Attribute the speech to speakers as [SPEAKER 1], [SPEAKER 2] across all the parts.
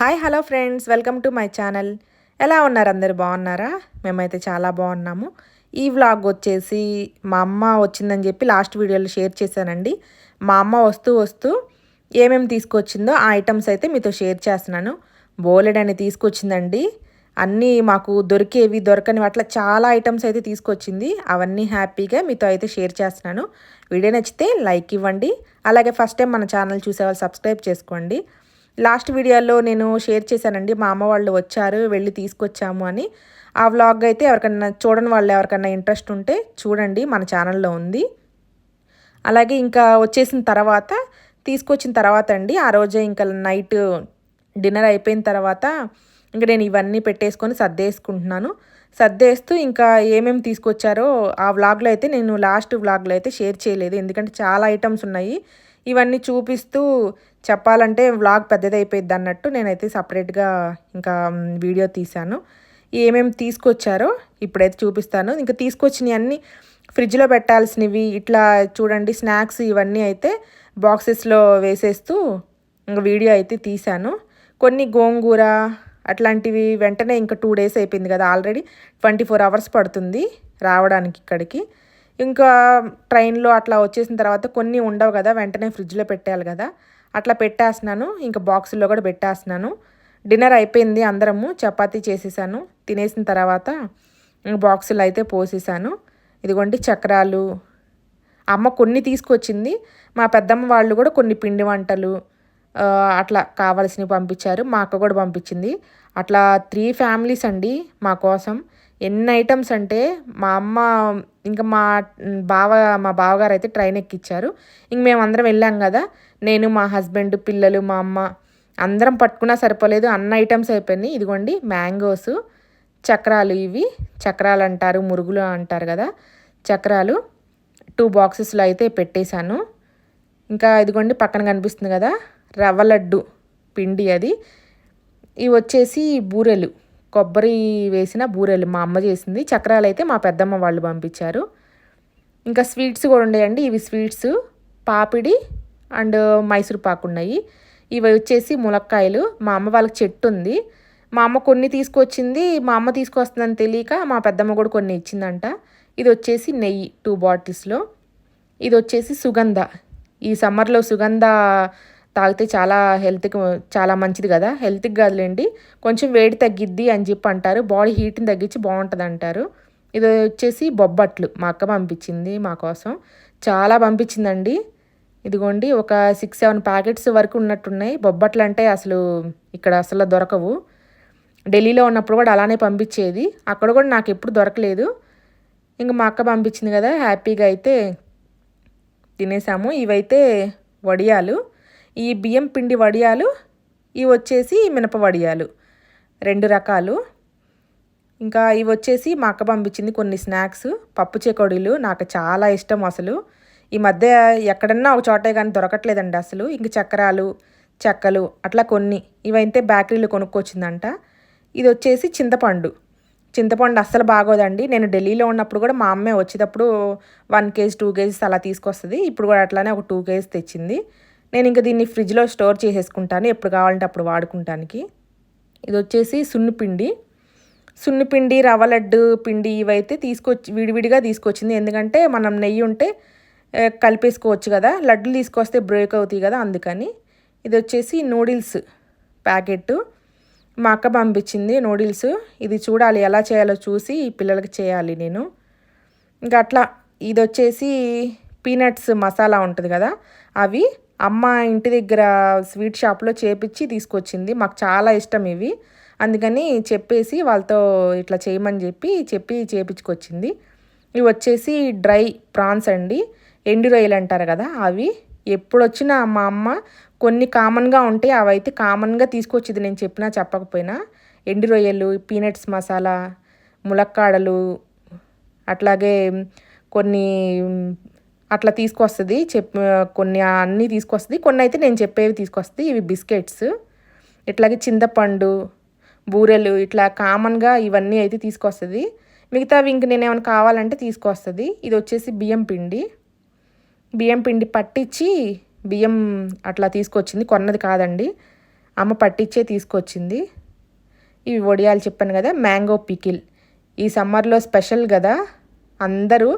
[SPEAKER 1] Hi hello friends. Welcome to my channel. ఎలా ఉన్నారు అందరు? బాగున్నారా? మేమైతే చాలా బాగున్నాము. ఈ వ్లాగ్ వచ్చేసి మా అమ్మ వచ్చిందని చెప్పి లాస్ట్ వీడియోలో షేర్ చేశానండి. మా అమ్మ వస్తూ వస్తూ ఏమేమి తీసుకొచ్చిందో ఆ ఐటమ్స్ అయితే మీతో షేర్ చేస్తున్నాను. బోలెడ్ తీసుకొచ్చిందండి. అన్నీ మాకు దొరికేవి దొరకని అట్లా చాలా ఐటమ్స్ అయితే తీసుకొచ్చింది. అవన్నీ హ్యాపీగా మీతో అయితే షేర్ చేస్తున్నాను. వీడియో నచ్చితే లైక్ ఇవ్వండి. అలాగే ఫస్ట్ టైం మన ఛానల్ చూసేవాళ్ళు సబ్స్క్రైబ్ చేసుకోండి. లాస్ట్ వీడియోలో నేను షేర్ చేశానండి మా అమ్మ వాళ్ళు వచ్చారు వెళ్ళి తీసుకొచ్చాము అని. ఆ వ్లాగ్ అయితే ఎవరికన్నా చూడని వాళ్ళు ఎవరికన్నా ఇంట్రెస్ట్ ఉంటే చూడండి మన ఛానల్లో ఉంది. అలాగే ఇంకా వచ్చేసిన తర్వాత తీసుకొచ్చిన తర్వాత అండి ఆ రోజే ఇంకా నైట్ డిన్నర్ అయిపోయిన తర్వాత ఇంకా నేను ఇవన్నీ పెట్టేసుకొని సర్దేసుకుంటున్నాను. సర్దేస్తూ ఇంకా ఏమేమి తీసుకొచ్చారో ఆ వ్లాగ్లో అయితే నేను లాస్ట్ వ్లాగ్లో అయితే షేర్ చేయలేదు ఎందుకంటే చాలా ఐటమ్స్ ఉన్నాయి. ఇవన్నీ చూపిస్తూ చెప్పాలంటే వ్లాగ్ పెద్దదైపోయింది అన్నట్టు నేనైతే సపరేట్గా ఇంకా వీడియో తీశాను. ఏమేమి తీసుకొచ్చారో ఇప్పుడైతే చూపిస్తాను. ఇంకా తీసుకొచ్చినవి అన్నీ ఫ్రిడ్జ్లో పెట్టాల్సినవి ఇట్లా చూడండి స్నాక్స్ ఇవన్నీ అయితే బాక్సెస్లో వేసేస్తూ ఇంకా వీడియో అయితే తీశాను. కొన్ని గోంగూర అట్లాంటివి వెంటనే ఇంకా టూ డేస్ అయిపోయింది కదా ఆల్రెడీ ట్వంటీ ఫోర్ అవర్స్ పడుతుంది రావడానికి ఇక్కడికి. ఇంకా ట్రైన్లో అట్లా వచ్చేసిన తర్వాత కొన్ని ఉండవు కదా వెంటనే ఫ్రిడ్జ్లో పెట్టాలి కదా. అట్లా పెట్టేస్తున్నాను. ఇంకా బాక్సుల్లో కూడా పెట్టేస్తున్నాను. డిన్నర్ అయిపోయింది అందరము. చపాతీ చేసేసాను. తినేసిన తర్వాత బాక్సులు అయితే పోసేసాను. ఇదిగోండి చక్రాలు. అమ్మ కొన్ని తీసుకొచ్చింది. మా పెద్దమ్మ వాళ్ళు కూడా కొన్ని పిండి వంటలు అట్లా కావాల్సినవి పంపించారు. మా అక్క కూడా పంపించింది. అట్లా త్రీ ఫ్యామిలీస్ అండి మా కోసం. ఎన్ని ఐటమ్స్ అంటే మా అమ్మ ఇంకా మా బావ మా బావగారు అయితే ట్రైన్ ఎక్కిచ్చారు. ఇంక మేము అందరం వెళ్ళాం కదా. నేను మా హస్బెండ్ పిల్లలు మా అమ్మ అందరం పట్టుకున్నా సరిపోలేదు. అన్న ఐటమ్స్ అయిపోయినాయి. ఇదిగోండి మ్యాంగోస్ చక్రాలు ఇవి. చక్రాలు అంటారు మురుగులు అంటారు కదా. చక్రాలు టూ బాక్సెస్లో అయితే పెట్టేశాను. ఇంకా ఇదిగోండి పక్కన కనిపిస్తుంది కదా రవ్వ లడ్డు పిండి అది. ఇవి వచ్చేసి బూరెలు. కొబ్బరి వేసిన బూరెలు మా అమ్మ చేసింది. చక్రాలు అయితే మా పెద్దమ్మ వాళ్ళు పంపించారు. ఇంకా స్వీట్స్ కూడా ఉండేయండి. ఇవి స్వీట్స్ పాపిడి అండ్ మైసూర్ పాకు ఉన్నాయి. ఇవి వచ్చేసి ములక్కాయలు. మా అమ్మ వాళ్ళకి చెట్టు ఉంది. మా అమ్మ కొన్ని తీసుకొచ్చింది. మా అమ్మ తీసుకొస్తుందని తెలియక మా పెద్దమ్మ కూడా కొన్ని ఇచ్చిందంట. ఇది వచ్చేసి నెయ్యి టూ బాటిల్స్లో ఇది వచ్చేసి సుగంధ. ఈ సమ్మర్లో సుగంధ తాగితే చాలా హెల్త్కి చాలా మంచిది కదా. హెల్త్కి కదలండి. కొంచెం వేడి తగ్గిద్ది అని చెప్పి అంటారు. బాడీ హీట్ని తగ్గించి బాగుంటుంది అంటారు. ఇది వచ్చేసి బొబ్బట్లు. మా అక్క పంపించింది మా కోసం. చాలా పంపించిందండి. ఇదిగోండి ఒక సిక్స్ సెవెన్ ప్యాకెట్స్ వరకు ఉన్నట్టున్నాయి. బొబ్బట్లు అంటే అసలు ఇక్కడ అసలు దొరకవు. ఢిల్లీలో ఉన్నప్పుడు కూడా అలానే పంపించేది. అక్కడ కూడా నాకు ఎప్పుడు దొరకలేదు. ఇంక మా అక్క పంపించింది కదా హ్యాపీగా అయితే తినేసాము. ఇవైతే వడియాలు. ఈ బియ్యం పిండి వడియాలు ఇవి వచ్చేసి మినప వడియాలు. రెండు రకాలు. ఇంకా ఇవి వచ్చేసి మా అక్క పంపించింది కొన్ని స్నాక్స్ పప్పు చెకోడీలు నాకు చాలా ఇష్టం అసలు. ఈ మధ్య ఎక్కడన్నా ఒక చోటే కానీ దొరకట్లేదండి అసలు. ఇంక చక్రాలు చెక్కలు అట్లా కొన్ని. ఇవైతే బేకరీలు కొనుక్కొచ్చిందంట. ఇది వచ్చేసి చింతపండు. చింతపండు అస్సలు బాగోదండి. నేను ఢిల్లీలో ఉన్నప్పుడు కూడా మా అమ్మే వచ్చేటప్పుడు వన్ కేజీ టూ కేజీస్ అలా తీసుకొస్తుంది. ఇప్పుడు కూడా అట్లానే ఒక టూ కేజీస్ తెచ్చింది. నేను ఇంకా దీన్ని ఫ్రిడ్జ్లో స్టోర్ చేసేసుకుంటాను. ఎప్పుడు కావాలంటే అప్పుడు వాడుకుంటానికి. ఇది వచ్చేసి సున్నిపిండి. సున్నిపిండి రవ్వ లడ్డు పిండి ఇవైతే తీసుకొచ్చి విడివిడిగా తీసుకొచ్చింది. ఎందుకంటే మనం నెయ్యి ఉంటే కలిపేసుకోవచ్చు కదా. లడ్డులు తీసుకొస్తే బ్రేక్ అవుతాయి కదా అందుకని. ఇది వచ్చేసి నూడిల్స్ ప్యాకెట్ మా అక్క పంపించింది నూడిల్స్. ఇది చూడాలి ఎలా చేయాలో చూసి పిల్లలకి చేయాలి నేను. ఇంకా అట్లా ఇది వచ్చేసి పీనట్స్ మసాలా ఉంటుంది కదా అవి అమ్మ ఇంటి దగ్గర స్వీట్ షాప్లో చేపించి తీసుకొచ్చింది. మాకు చాలా ఇష్టం ఇవి. అందుకని చెప్పేసి వాళ్ళతో ఇట్లా చేయమని చెప్పి చెప్పి చేపించుకొచ్చింది ఇవి వచ్చేసి డ్రై ప్రాన్స్ అండి. ఎండు రొయ్యలు అంటారు కదా అవి. ఎప్పుడొచ్చినా మా అమ్మ కొన్ని కామన్గా ఉంటాయి. అవి అయితే కామన్గా తీసుకొచ్చింది నేను చెప్పినా చెప్పకపోయినా. ఎండు రొయ్యలు పీనట్స్ మసాలా ములక్కాడలు అట్లాగే కొన్ని అట్లా తీసుకొస్తుంది. చెప్ కొన్ని అన్నీ తీసుకొస్తుంది. కొన్ని అయితే నేను చెప్పేవి తీసుకొస్తుంది. ఇవి బిస్కెట్స్. ఇట్లాగే చింతపండు బూరెలు ఇట్లా కామన్గా ఇవన్నీ అయితే తీసుకొస్తుంది. మిగతావి ఇంక నేను ఏమైనా కావాలంటే తీసుకొస్తుంది. ఇది వచ్చేసి బియ్యం పిండి. బియ్యం పిండి పట్టించి బియ్యం అట్లా తీసుకొచ్చింది. కొన్నది కాదండి. అమ్మ పట్టించే తీసుకొచ్చింది. ఇవి వడియాలు చెప్పాను కదా మ్యాంగో పికిల్. ఈ సమ్మర్లో స్పెషల్ కదా. అందరూ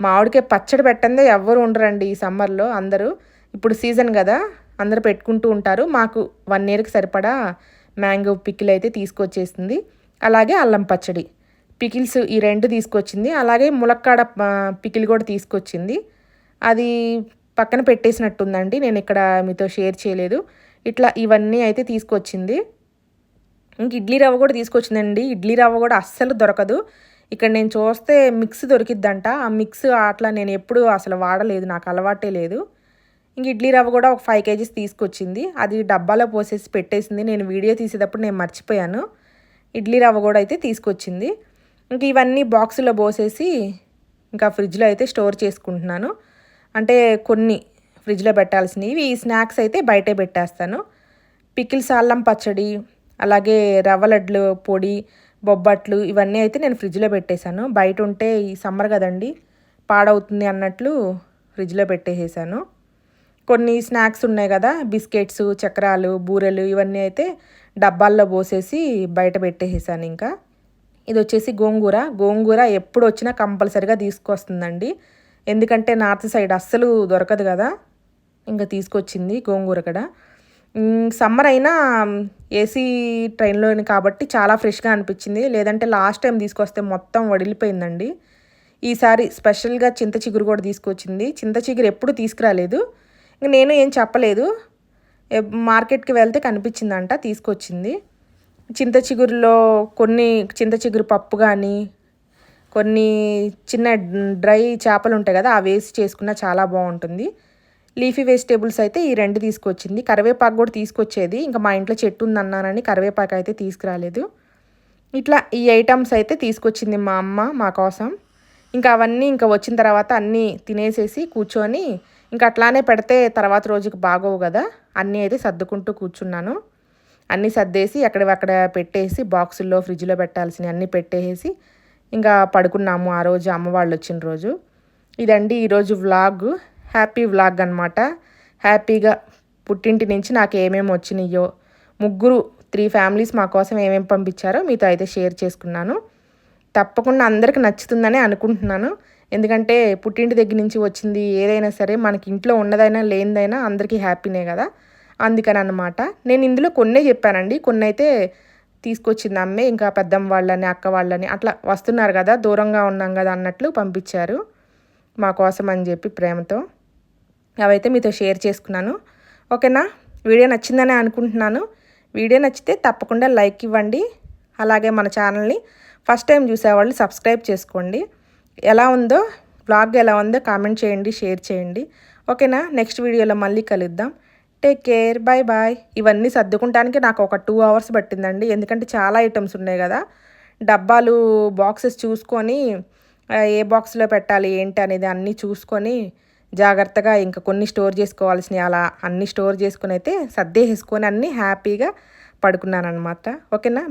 [SPEAKER 1] మామిడికాయ పచ్చడి పెట్టందే ఎవ్వరు ఉండరండి ఈ సమ్మర్లో అందరూ. ఇప్పుడు సీజన్ కదా అందరూ పెట్టుకుంటూ ఉంటారు. మాకు వన్ ఇయర్కి సరిపడా మ్యాంగో పికిల్ అయితే తీసుకొచ్చేసింది. అలాగే అల్లం పచ్చడి. పికిల్స్ ఈ రెండు తీసుకొచ్చింది. అలాగే ములక్కాడ పికిల్ కూడా తీసుకొచ్చింది. అది పక్కన పెట్టేసినట్టుందండి నేను ఇక్కడ మీతో షేర్ చేయలేదు. ఇట్లా ఇవన్నీ అయితే తీసుకొచ్చింది. ఇంక ఇడ్లీ రవ్వ కూడా తీసుకొచ్చిందండి. ఇడ్లీ రవ్వ కూడా అస్సలు దొరకదు. ఇక్కడ నేను చూస్తే మిక్స్ దొరికిద్దంట. ఆ మిక్స్ అట్లా నేను ఎప్పుడు అసలు వాడలేదు నాకు అలవాటే లేదు. ఇంక ఇడ్లీ రవ్వ కూడా ఒక ఫైవ్ కేజీస్ తీసుకొచ్చింది. అది డబ్బాలో పోసేసి పెట్టేసింది. నేను వీడియో తీసేటప్పుడు నేను మర్చిపోయాను. ఇడ్లీ రవ్వ కూడా అయితే తీసుకొచ్చింది. ఇంక ఇవన్నీ బాక్సులో పోసేసి ఇంకా ఫ్రిడ్జ్లో అయితే స్టోర్ చేసుకుంటున్నాను. అంటే కొన్ని ఫ్రిడ్జ్లో పెట్టాల్సినవి. ఈ స్నాక్స్ అయితే బయటే పెట్టేస్తాను. పికిల్స్ అల్లం పచ్చడి అలాగే రవ్వ లడ్లు పొడి బొబ్బట్లు ఇవన్నీ అయితే నేను ఫ్రిడ్జ్లో పెట్టేశాను. బయట ఉంటే ఈ సమ్మర్ కదండి పాడవుతుంది అన్నట్లు ఫ్రిడ్జ్లో పెట్టేసేసాను. కొన్ని స్నాక్స్ ఉన్నాయి కదా బిస్కెట్స్ చక్రాలు బూరెలు ఇవన్నీ అయితే డబ్బాల్లో పోసేసి బయట పెట్టేసేసాను ఇంకా. ఇది వచ్చేసి గోంగూర. గోంగూర ఎప్పుడు వచ్చినా కంపల్సరిగా తీసుకొస్తుందండి. ఎందుకంటే నార్త్ సైడ్ అస్సలు దొరకదు కదా ఇంకా తీసుకొచ్చింది గోంగూర కూడా. సమ్మర్ అయినా ఏసీ ట్రైన్లో కాబట్టి చాలా ఫ్రెష్గా అనిపించింది. లేదంటే లాస్ట్ టైం తీసుకొస్తే మొత్తం వడిలిపోయిందండి. ఈసారి స్పెషల్గా చింత చిగురు కూడా తీసుకొచ్చింది. చింత చిగురు ఎప్పుడు తీసుకురాలేదు. ఇంక నేను ఏం చెప్పలేదు. మార్కెట్కి వెళ్తే కనిపించిందంట తీసుకొచ్చింది. చింత చిగురులో కొన్ని చింత చిగురు పప్పు కానీ కొన్ని చిన్న డ్రై చేపలు ఉంటాయి కదా అవి వేసి చేసుకున్న చాలా బాగుంటుంది. లీఫీ వెజిటేబుల్స్ అయితే ఈ రెండు తీసుకొచ్చింది. కరివేపాకు కూడా తీసుకొచ్చేది. ఇంకా మా ఇంట్లో చెట్టు ఉందన్నానని కరివేపాకు అయితే తీసుకురాలేదు. ఇట్లా ఈ ఐటమ్స్ అయితే తీసుకొచ్చింది మా అమ్మ మా కోసం. ఇంకా అవన్నీ ఇంకా వచ్చిన తర్వాత అన్నీ తినేసేసి కూర్చొని ఇంకా అట్లానే పెడితే తర్వాత రోజుకి బాగోవు కదా. అన్నీ అయితే సర్దుకుంటూ కూర్చున్నాను. అన్నీ సర్దేసి అక్కడ పెట్టేసి బాక్సుల్లో ఫ్రిడ్జ్లో పెట్టాల్సినవి అన్నీ పెట్టేసి ఇంకా పడుకున్నాము. ఆ రోజు అమ్మ వాళ్ళు వచ్చిన రోజు. ఇదండి ఈరోజు వ్లాగ్. హ్యాపీ వ్లాగ్ అనమాట హ్యాపీగా పుట్టింటి నుంచి నాకు ఏమేమి వచ్చినాయో ముగ్గురు త్రీ ఫ్యామిలీస్ మా కోసం ఏమేమి పంపించారో మీతో అయితే షేర్ చేసుకున్నాను. తప్పకుండా అందరికి నచ్చుతుందని అనుకుంటున్నాను. ఎందుకంటే పుట్టింటి దగ్గర నుంచి వచ్చింది ఏదైనా సరే మనకి ఇంట్లో ఉన్నదైనా లేనిదైనా అందరికీ హ్యాపీనే కదా. అందుకని అనమాట నేను ఇందులో కొన్నే చెప్పానండి. కొన్ని అయితే తీసుకొచ్చింది అమ్మే ఇంకా పెద్దమ్మ వాళ్ళని అక్క వాళ్ళని అట్లా వస్తున్నారు కదా దూరంగా ఉన్నాం కదా అన్నట్లు పంపించారు మా కోసం అని చెప్పి ప్రేమతో. అవైతే మీతో షేర్ చేసుకున్నాను. ఓకేనా? వీడియో నచ్చిందని అనుకుంటున్నాను. వీడియో నచ్చితే తప్పకుండా లైక్ ఇవ్వండి. అలాగే మన ఛానల్ని ఫస్ట్ టైం చూసేవాళ్ళు సబ్స్క్రైబ్ చేసుకోండి. ఎలా ఉందో బ్లాగ్ ఎలా ఉందో కామెంట్ చేయండి షేర్ చేయండి. ఓకేనా? నెక్స్ట్ వీడియోలో మళ్ళీ కలుద్దాం. Take care bye bye. ఇవన్నీ సర్దుకుంటానికి నాకు ఒక టూ అవర్స్ పట్టిందండి. ఎందుకంటే చాలా ఐటమ్స్ ఉన్నాయి కదా. డబ్బాలు బాక్సెస్ చూసుకొని ఏ బాక్స్లో పెట్టాలి ఏంటి అనేది అన్నీ చూసుకొని జాగ్రత్తగా ఇంకా కొన్ని స్టోర్ చేసుకోవాల్సినవి అలా అన్నీ స్టోర్ చేసుకుని అయితే సర్దేసేసుకొని అన్నీ హ్యాపీగా పడుకున్నాను అనమాట ఓకేనా?